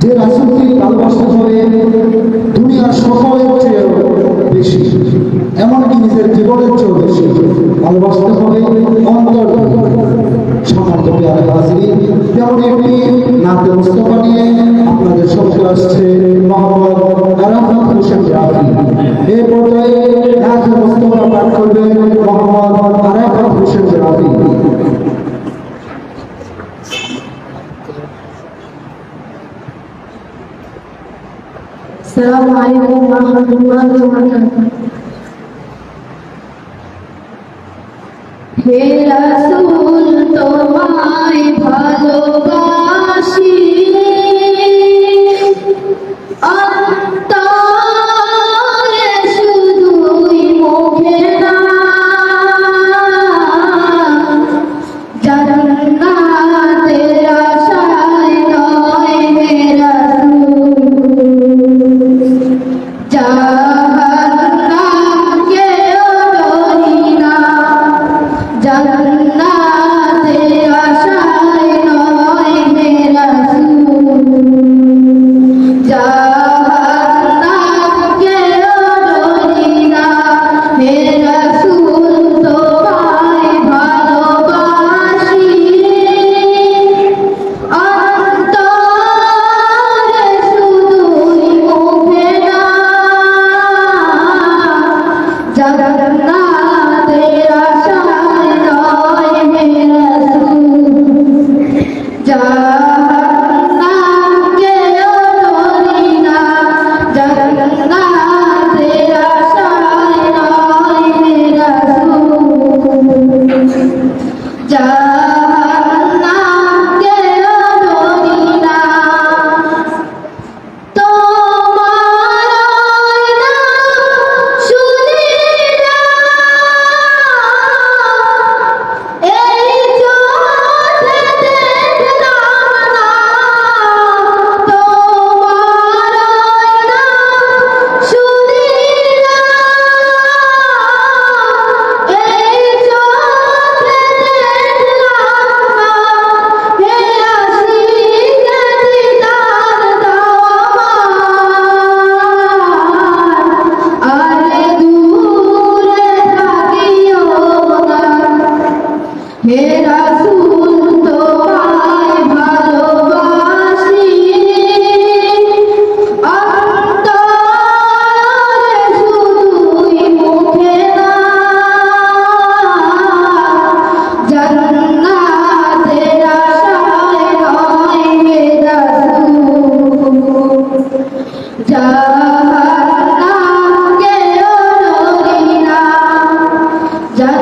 যে রাসূলকে ভালোবাসতে হবে দুনিয়ার সকলের চেয়ে বেশি, এমনকি নিজের জীবনের চেয়েও বেশি, ভালোবাসতে হবে অন্তর সামর্থ্য আর হাজিরি যেমন একটি নাতে মুস্তফা নিয়ে আপনাদের সঙ্গে আসছে মোহাম্মদ আরাফাত হোসেন রাফি এই পর্যায়ে নাতে মুস্তফা পাঠ করবেন মোহাম্মদ আরাফাত হোসেন রাফি السلام عليكم ورحمة الله وبركاته হে রাসূল তোমায় ভালোবাসি। ya যার